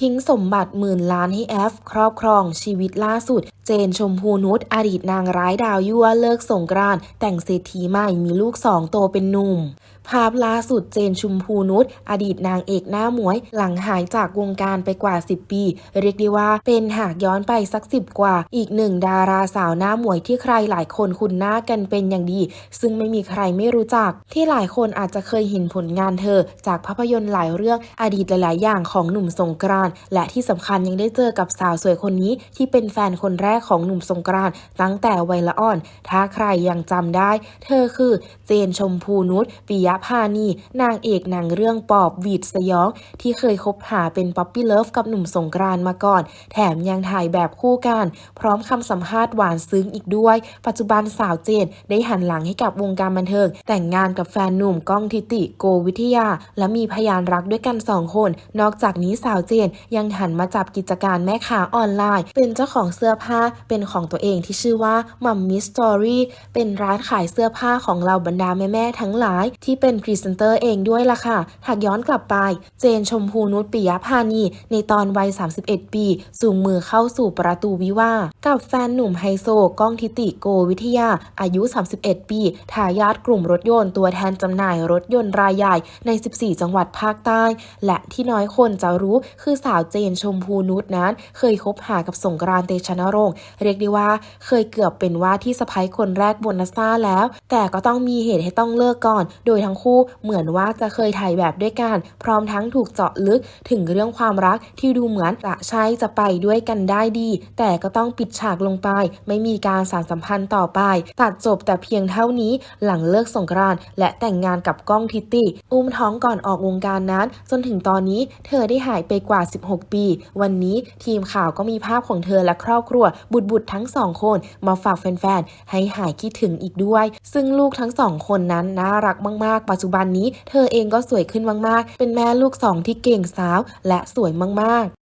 ทิ้งสมบัติหมื่นล้านให้แอฟ ครอบครองชีวิตล่าสุด เจนชมพูนุชอดีตนางร้ายดาวยั่วเลิกสงกรานต์แต่งเศรษฐีใหม่มีลูกสองโตเป็นหนุ่ม ภาพล่าสุดเจนชุมพูนุชอดีตนางเอกหน้าหมวย หลังหายจากวงการไปกว่า 10 ปี เรียกได้ว่าเป็นหากย้อนไปสักสิบกว่า อีกหนึ่งดาราสาวหน้าหมวยที่ใครหลายคนคุ้นหน้ากันเป็นอย่างดี ซึ่งไม่มีใครไม่รู้จัก ที่หลายคนอาจจะเคยเห็นผลงานเธอ จากภาพยนตร์หลายเรื่องอดีตหลาย ๆ อย่างของหนุ่มสงกรานต์และที่สำคัญยังได้เจอกับสาวสวยคนนี้ที่เป็นแฟนคนแรกของหนุ่มสงกรานต์ตั้งแต่วัยละอ่อน ถ้าใครยังจำได้ เธอคือเจนชมพูนุชปิยพานี นางเอกหนังเรื่องปอบวีดสยอง ที่เคยคบหาเป็นป๊อปปี้เลิฟกับหนุ่มสงกรานต์มาก่อน แถมยังถ่ายแบบคู่กัน พร้อมคำสัมภาษณ์หวานซึ้งอีกด้วย ปัจจุบันสาวเจนได้หันหลังให้กับวงการบันเทิง แต่งงานกับแฟนหนุ่มก้องทิติโกวิทยา และมีพยานรักด้วยกันสองคน นอกจากนี้สาวเจนยังหันมาจับกิจการแม่ค้าออนไลน์ เป็นเจ้าของเสื้อผ้าเป็นของตัวเองที่ชื่อว่ามัมมิสตอรี่เป็นร้านขายเสื้อผ้าของเราบรรดาแม่ๆทั้งหลาย ที่เป็นพรีเซนเตอร์เองด้วยล่ะค่ะหากย้อนกลับไป เจนชมพูนุชปิยพานี ในตอนวัย 31 ปีสูงมือเข้าสู่ประตูวิวากับแฟนหนุ่มไฮโซก้องทิติโกวิทยา อายุ 31 ปีทายาทกลุ่มรถยนต์ตัวแทนจำหน่ายรถยนต์รายใหญ่ใน 14 จังหวัดภาคใต้ และที่น้อยคนจะรู้คือสาวเจนชมพูนุชนั้น เคยคบหากับสงกรานเตชะนรงค์เรียกได้ว่าเคยเกือบเป็นว่าที่สะพ้ยคนแรกบนนัสซาแล้ว แต่ก็ต้องมีเหตุให้ต้องเลิกก่อน โดยทั้งคู่เหมือนว่าจะเคยถ่ายแบบด้วยกัน พร้อมทั้งถูกเจาะลึกถึงเรื่องความรักที่ดูเหมือนจะใช่จะไปด้วยกันได้ดี แต่ก็ต้องปิดฉากลงไป ไม่มีการสานสัมพันธ์ต่อไป ตัดจบแต่เพียงเท่านี้หลังเลิกสงกรานและแต่งงานกับก้องทิตติอุ้มท้องก่อนออกวงการนั้น จนถึงตอนนี้เธอได้หายไปกว่า16 ปี วันนี้ทีมข่าวก็มีภาพของเธอและครอบครัว บุตรบุตรทั้งสองคนมาฝากแฟนๆ ให้หายคิดถึงอีกด้วย ซึ่งลูกทั้งสองคนนั้นน่ารักมากๆ ปัจจุบันนี้เธอเองก็สวยขึ้นมากๆ เป็นแม่ลูกสองที่เก่งสาวและสวยมากๆ